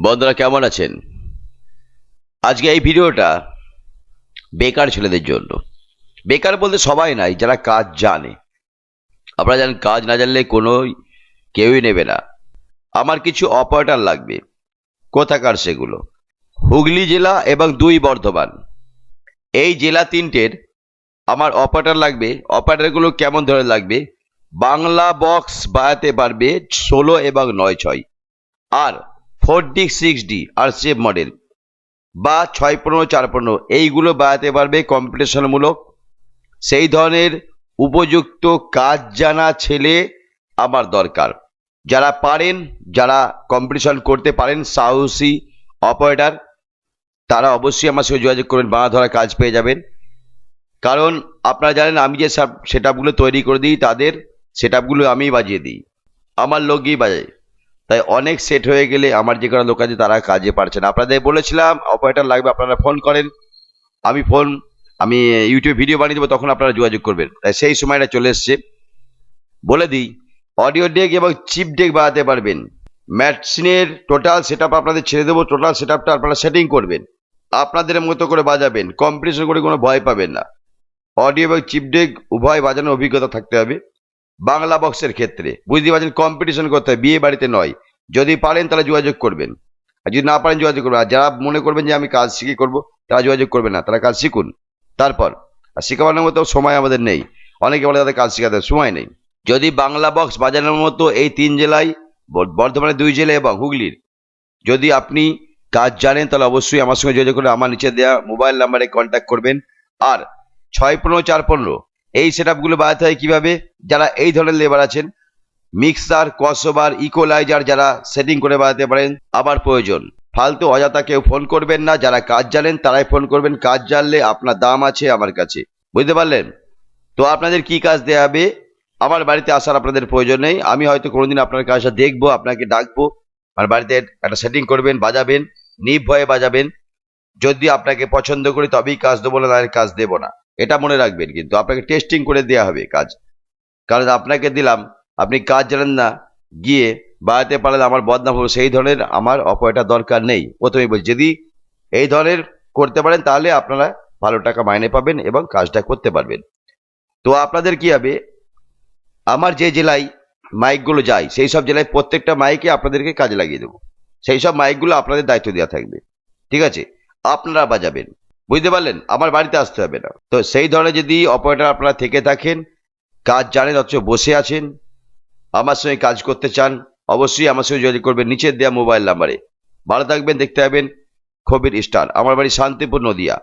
বন্ধুরা, কেমন আছেন? আজকে এই ভিডিওটা বেকার ছেলেদের জন্য। বেকার বলতে সবাই নাই, যারা কাজ জানে। আপনারা জানেন, কাজ না জানলে কোনো কেউই নেবে না। আমার কিছু অপারেটার লাগবে, কোথাকার সেগুলো? হুগলি জেলা এবং দুই বর্ধমান। এই জেলা তিনটের আমার অপারেটার লাগবে। অপারেটারগুলো কেমন ধরে লাগবে? বাংলা বক্স বাড়াতে পারবে ষোলো এবং নয় ছয়। আর ফোর ডি সিক্স ডি আর সেভ মডেল বা ছয় পনেরো, চার পনেরো, এইগুলো বাজাতে পারবে কম্পিটিশনমূলক সেই ধরনের উপযুক্ত কাজ জানা ছেলে আমার দরকার। যারা পারেন, যারা কম্পিটিশন করতে পারেন, সাহসী অপারেটর তারা অবশ্যই আমার সঙ্গে যোগাযোগ করবেন, বাঁধা ধরা কাজ পেয়ে যাবেন। কারণ আপনারা জানেন, আমি যে সেট তৈরি করে দিই, তাদের সেট আমিই বাজিয়ে দিই। আমার লোকই বাজায়। তাই অনেক সেট হয়ে গেলে আমার যে কোনো লোক আছে তারা কাজে পারছে না। আপনাদের বলেছিলাম অপারেটর লাগবে, আপনারা ফোন করেন। আমি ফোন আমি ইউটিউবে ভিডিও বানিয়ে দেবো, তখন আপনারা যোগাযোগ করবেন। তাই সেই সময়টা চলে এসছে। বলে দিই অডিও ডেক এবং চিপ ডেক বানাতে পারবেন। ম্যাটসিনের টোটাল সেট আপনাদের ছেড়ে দেবো। টোটাল সেট আপনারা সেটিং করবেন। আপনাদের মতো করে বাজাবেন। কম্পিটিশন করে কোনো ভয় পাবেন না। অডিও এবং চিপ ডেক উভয় বাজানোর অভিজ্ঞতা থাকতে হবে। বাংলা বক্সের ক্ষেত্রে। বুঝতে পারছেন? কম্পিটিশন করতে হয়, বিয়ে বাড়িতে নয়। যদি পারেন তাহলে যোগাযোগ করবেন। আর যদি না পারেন যোগাযোগ করবেন। আর যারা মনে করবেন যে আমি কাজ শিখে করব, তারা যোগাযোগ করবে না। তারা কাজ শিখুন। তারপর, আর শেখাবার মতো সময় আমাদের নেই। অনেকে বলে তাদের কাজ শেখাতে সময় নেই। যদি বাংলা বক্স বাজানোর মতো এই তিন জেলায় বর্ধমানের দুই জেলা এবং হুগলির, যদি আপনি কাজ জানেন, তাহলে অবশ্যই আমার সঙ্গে যোগাযোগ করে আমার নিচে দেওয়া মোবাইল নাম্বারে কন্ট্যাক্ট করবেন। আর ছয় পনেরো, চার পনেরো এই সেট আপগুলো বাজাতে হয় কীভাবে? যারা এই ধরনের লেবার আছেন মিক্সার কসোবার ইকোলাইজার যারা সেটিং করে বাজাতে পারেন আবার প্রয়োজন। ফালতু অযথা কেউ ফোন করবেন না, যারা কাজ জানেন তারাই ফোন করবেন। কাজ জানলে আপনার দাম আছে আমার কাছে। বুঝতে পারলেন? তো আপনাদের কি কাজ দেওয়া হবে? আমার বাড়িতে আসার আপনাদের প্রয়োজন নেই। আমি হয়তো কোনোদিন আপনার কাজটা দেখব, আপনাকে ডাকবো। আমার বাড়িতে একটা সেটিং করবেন, বাজাবেন, নির্ভয়ে বাজাবেন। যদি আপনাকে পছন্দ করি তবেই কাজ দেবো না কাজ দেবো না। এটা মনে রাখবেন কিন্তু আপনাকে টেস্টিং করে দেওয়া হবে কাজ। কারণ আপনাকে দিলাম, আপনি কাজ জানেন না, গিয়ে বাড়াতে পারলে আমার বদনাম হবে, সেই ধরনের আমার অপারেটার দরকার নেই। প্রথমেই বলছি, যদি এই ধরনের করতে পারেন তাহলে আপনারা ভালো টাকা মাইনে পাবেন এবং কাজটা করতে পারবেন। তো আপনাদের কি হবে, আমার যে জেলায় মাইকগুলো যায়, সেই সব জেলায় প্রত্যেকটা মাইকে আপনাদেরকে কাজে লাগিয়ে দেবো। সেই সব মাইকগুলো আপনাদের দায়িত্ব দেওয়া থাকবে। ঠিক আছে? আপনারা বাজাবেন। বুঝতে পারলেন? আমার বাড়িতে আসতে হবে না। তো সেই ধরনের যদি অপারেটর আপনারা থেকে থাকেন, কাজ জানেন, অথচ বসে আছেন, আমার সঙ্গে কাজ করতে চান, অবশ্যই আমার সঙ্গে যোগাযোগ করবেন নিচের দেওয়া মোবাইল নাম্বারে ভালো থাকবেন, দেখতে পাবেন, খবির স্টার আমার বাড়ি শান্তিপুর নদিয়া।